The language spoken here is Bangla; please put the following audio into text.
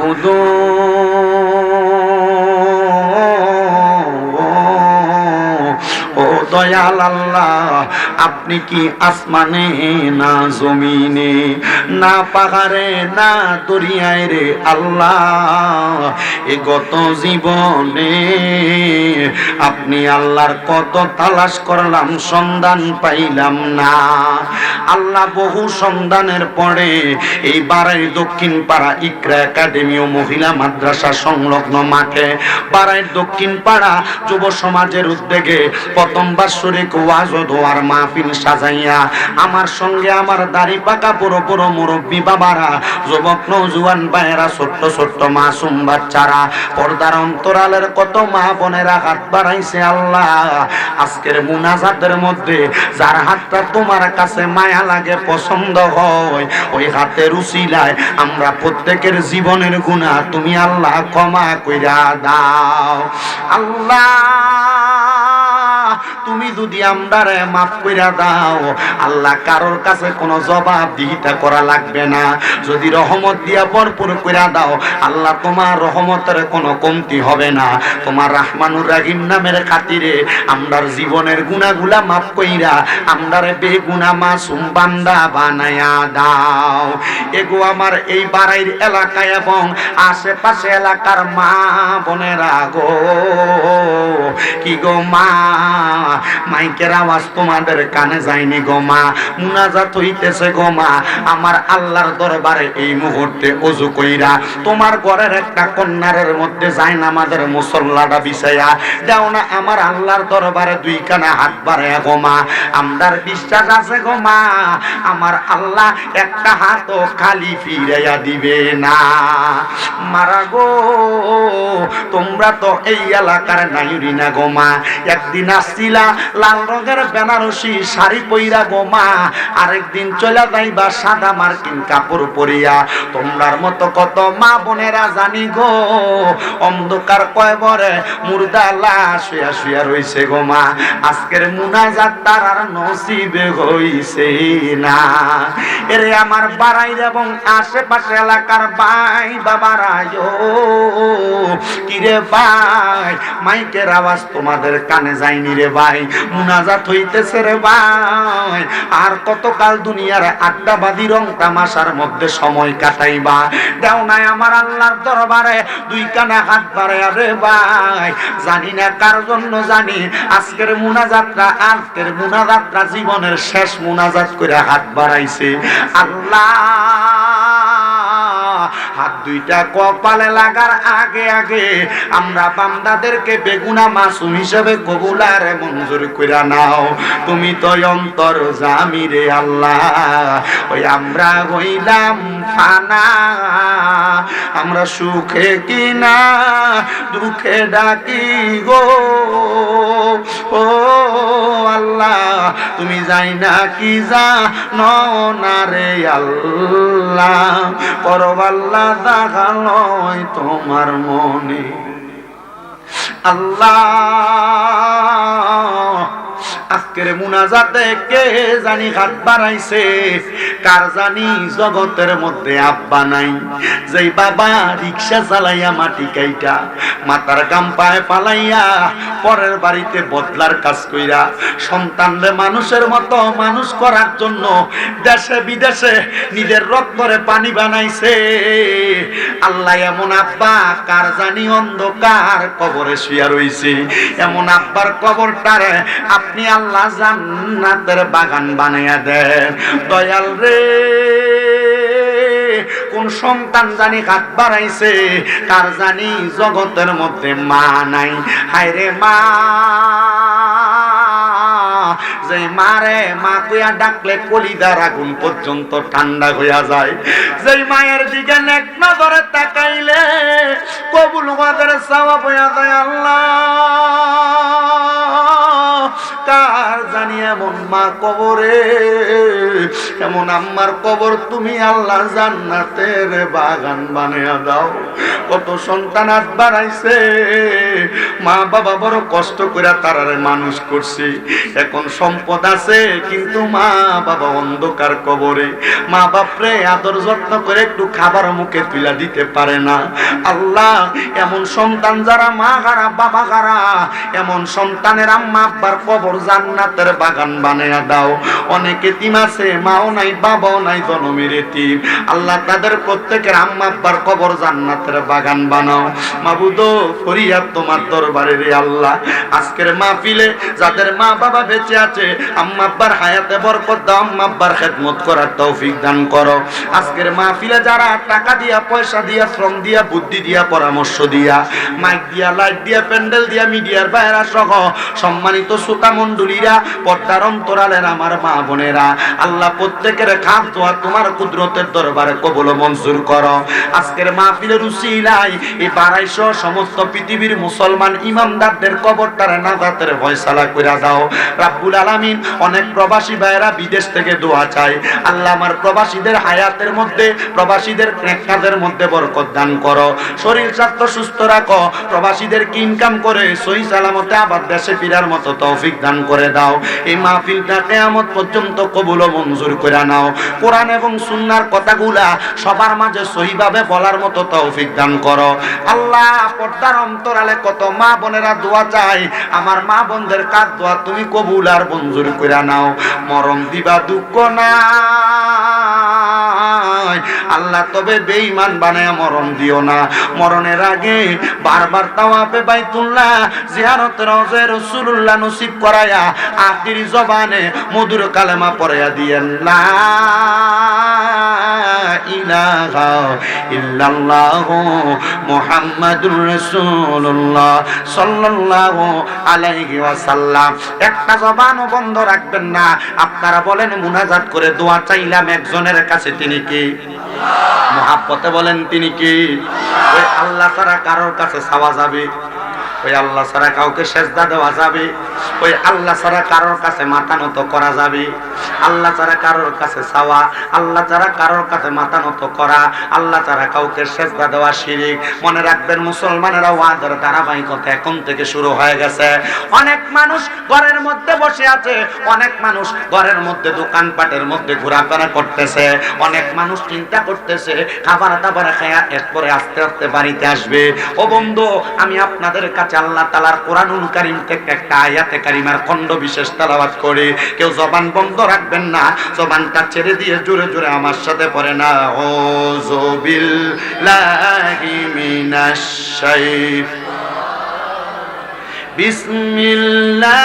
ও দয়াল আল্লাহ, আপনি কি আসমানে না জমিনে? না পাহাড়ে, না দরিয়ায় রে আল্লাহ, এ গত জীবনে আপনি আল্লাহর কত তালাশ করলাম, সন্ধান পাইলাম না। আল্লাহ বহু সন্ধানের পরে এই বারাই দক্ষিণ পাড়া ইকরা একাডেমি ও মহিলা মাদ্রাসা সংলগ্ন মাঠে বারাইর দক্ষিণ পাড়া যুব সমাজের উদ্যোগে প্রথম বাৎসরিক ওয়াজ দোয়ার মাহফিল সাজাইয়া, আমার সঙ্গে আমার দাড়ি পাকা বড় বড় মুরব্বী বাবারা, যুবক নৌজুয়ান ভাইয়েরা, ছোট্ট ছোট্ট মাসুম বাচ্চারা, পর্দার অন্তরালের কত মা বোনেরা হাত বাড়াইছে আল্লাহ। আজকের মুনাজাতের মধ্যে যার হাতটা তোমার কাছে মায়া লাগে, পছন্দ হয়, ওই হাতের উসিলায় আমরা প্রত্যেকের জীবনের গুণা তুমি আল্লাহ ক্ষমা কইরা দাও। আল্লাহ তুমি যদি আমরারে মাফ কইরা দাও, আল্লাহ কারোর কাছে কোনো জবাব দিহিতা করা লাগবে না। যদি রহমত দিয়া ভরপুর কইরা দাও, আল্লাহ তোমার রহমতের কোনো কমতি হবে না। তোমার রাহমানুর রাহিম নামের খাতিরে আমরার জীবনের গুণাগুলা মাফ কইরা আমরারে বেগুনা মাসুম বান্দা বানায়া দাও। এগো আমার এই বাড়াইর এলাকায় এবং আশেপাশে এলাকার মা বোনেরা গো, কি গো মা? মাইকের আওয়াজ তোমাদের কানে যায়নি গো মা, মুনাজাত হইতেছে গো মা। আমার আল্লাহর দরবারে এই মুহূর্তে অজু কইরা তোমার ঘরের একটা কন্যারের মধ্যে যায় না আমাদের মুসল্লাটা বিছাইয়া দাও না, আমার আল্লাহর দরবারে দুই কানে হাত বাড়ায় গো মা। আমদার বিশ্বাস আছে গো মা, আমার আল্লাহ একটা হাতও খালি ফিরাইয়া দিবে না। মারা গো, তোমরা তো এই এলাকার নাইরি না গো একদিন আসছিলা লাল রঙের বেনারসি শাড়ি পইরা গো মা। আরেকদিন চলে যাইবা সাদা মার্কিন কাপড় পরিয়া। তোমরার মতো কত মা বোনেরা জানি গো। অন্ধকার কয়বরে মুর্দা লাশ শুয়া শুয়া রইছে গো মা। আজকের মুনাজাত তার আর নসিবে হইছে না। এরে আমার বাড়াই এবং আশেপাশে এলাকার ভাই বাবারায়ো। কিরে ভাই, মাইকের আওয়াজ তোমাদের কানে যায়নি রে ভাই, মুনাজাত হইতেছে রে ভাই। আর কতকাল দুনিয়ার আড্ডাবাদী রং তামাশার মধ্যে সময় কাটাইবা? দেও নাই আমার আল্লাহর দরবারে, দুই কানে হাত বাড়ায় রে ভাই। জানি না কার জন্য জানি, আজকের মুনাজাতটা আজকের মুনাজাতটা জীবনের শেষ মুনাজাত করে হাত বাড়াইছে। আল্লাহ দুইটা কপালে লাগার আগে আগে আমরা বান্দাদেরকে বেগুনা মাসুম হিসেবে কবুলার মঞ্জুর কইরা নাও। তুমি তো অন্তর জামি রে আল্লাহ। ওই আমরা হইলাম ফানা আমরা সুখে কিনা, দুঃখে ডাকি গো। ও আল্লাহ, তুমি যাই না কি যা না রে আল্লাহ? করবাল্লা দেখালয় তোমার মনে। আল্লাহ আজকের মুনাজাতে কে জানি হাত বাড়াইছে। কার জানি জগতের মধ্যে আব্বা নাই। যেই বাবা রিক্সা চালাইয়া মাটি কাইটা, মাথার গাম পায়ে পালাইয়া পরের বাড়িতে বদলার কাজ কইরা সন্তানরে মানুষের মতো মানুষ করার জন্য দেশে বিদেশে নিজের রক্তরে পানি বানাইছে। আল্লাহ এমন আব্বা, কার জানি অন্ধকার কবরে শুয়া রইছে। এমন আব্বার কবরটারে আপনি আল্লাহ জান্নাতের বাগান বানাইয়া দেন দয়াল রে, কোন সন্তান জানি হাত বাড়াইছে কার জানি জগতের মধ্যে মা নাই। হায় রে মা, যে মারে মা কুয়া ডাকলে কলিদার আগুন পর্যন্ত ঠান্ডা হইয়া যায়। যেই মায়ের দিকে নেক নজরে তাকাইলে, কবুল মাদের চাওয়া বইয়া যায় আল্লাহ। কার জানি এমন মা কবরে। এমন আম্মার কবর তুমি আল্লাহ জান্নাতের বাগান বানিয়ে দাও। কত সন্তান আজ বাড়াইছে মা বাবা বড় কষ্ট করে তারারে মানুষ করছে। এখন সম্পদ আছে, কিন্তু মা বাবা অন্ধকার কবরে। মা বাপরে আদর যত্ন করে একটু খাবার মুখে তুলা দিতে পারে না। আল্লাহ, এমন সন্তান যারা মা হারা, বাবা হারা, এমন সন্তানের আম্মা আব্বার কবর জান্নাতের বাগান বানিয়ে দাও। অনেকে তিম আছে, মাও নাই, বাবাও নাই, জনমের এতিম। আল্লাহ তাদের প্রত্যেকের কবর জান্নাতের বাগান বানাও। মাবুদ ফরিয়াদ তোমার দরবারে রে আল্লাহ। আজকের মাহফিলে যাদের মা বাবা বেঁচে আছে, আম্মা হায়াতে বরকত দাও, আম্মা খেদমত করার তৌফিক দান করো। আজকের মাহফিলে যারা টাকা দিয়া, পয়সা দিয়া, শ্রম দিয়া, বুদ্ধি দিয়া, পরামর্শ দিয়া, মাইক দিয়া, লাইট দিয়া, প্যান্ডেল দিয়া, মিডিয়ার বাইরা সহ সম্মানিত শ্রোতা মণ্ডলীরা, পর্দার অন্তরালের আমার মা বোনেরা, আল্লাহ প্রত্যেকের খাপ দোয়া তোমার কুদরতের দরবারে কবল মঞ্জুর করো। আজকের মাহফিলের উসিলাই এই বারাইশো সমস্ত পৃথিবীর মুসলমান ইমামদারদের কবরটারে নাজাতের ফয়সালা কইরা দাও। রাব্বুল আলামিন, অনেক প্রবাসী ভাইয়েরা বিদেশ থেকে দোয়া চায়। আল্লাহ আমার প্রবাসীদের হায়াতের মধ্যে, প্রবাসীদের নেকাদের মধ্যে বরকত দান করো। শরীর স্বাস্থ্য সুস্থ রাখো। প্রবাসীদেরকে ইনকাম করে, সহি সালামতে আবার দেশে ফিরার মতো তৌফিক দান করে দাও। এই মাহফিলটা কেয়ামত পর্যন্ত কবুল ও মঞ্জুর করে নাও। কোরআন এবং সুন্নার কথাগুলা সবার মাঝে সহিভাবে বলার মতো তৌফিক দান করো। আল্লাহ, পর্দার অন্তরালে কত মা বোনেরা দোয়া চাই আমার মা বোনদের কাজ দোয়া তুমি কবুল আর মঞ্জুর করে নাও। মরম দিবা দুঃখ না আল্লাহ তবে বেঈমান বানায় মরণ দিও না। মরণের আগে বারবার তাওয়াফে বাইতুল্লাহ জিয়ারত রওজে রাসূলুল্লাহ নসিব করায়া আখির জবানে মধুর কালেমা পড়ায়া দিয়েন, লা ইলাহা ইল্লাল্লাহ মুহাম্মাদুর রাসূলুল্লাহ সাল্লাল্লাহু আলাইহি ওয়াসাল্লাম। একটা জবানও বন্ধ রাখবেন না। আপনারা বলেন, মুনাজাত করে দোয়া চাইলাম একজনের কাছে, তিনি কি? মহাব্বতে বলেন, তিনি কি? ওই আল্লাহ ছাড়া কারোর কাছে চাওয়া যাবে? ওই আল্লাহ ছাড়া কাউকে সেজদা দেওয়া যাবে? ওই আল্লাহ ছাড়া কারোর কাছে মাথা নত করা যাবে? আল্লাহ ছাড়া কারোর কাছে চাওয়া? আল্লাহ ছাড়া কারোর কাছে মাথা নত করা? আল্লাহ ছাড়া কাউকে সেজদা দেওয়া শিরিক? মনে রাখবেন, মুসলমানেরা ওয়াদের ধারাবাহিকতা এখন থেকে শুরু হয়ে গেছে। অনেক মানুষ ঘরের মধ্যে বসে আছে, অনেক মানুষ ঘরের মধ্যে দোকানপাটের মধ্যে ঘোরাফেরা করতেছে, অনেক মানুষ চিন্তা করতেছে, খাবার দাবার খায়া এরপরে আস্তে আস্তে বাড়িতে আসবে। ও বন্ধু, আমি আপনাদের কাছে আল্লাহ তালার কোরআনুল কারিম থেকে একটা আয়াতে কারিমার খণ্ড বিশেষ তালাবাদ করে। কেউ জবান বন্ধ রাখবেন না, জবানটা ছেড়ে দিয়ে জোরে জোরে আমার সাথে পড়ে না। ও জবিল বিসমিল্লাহ।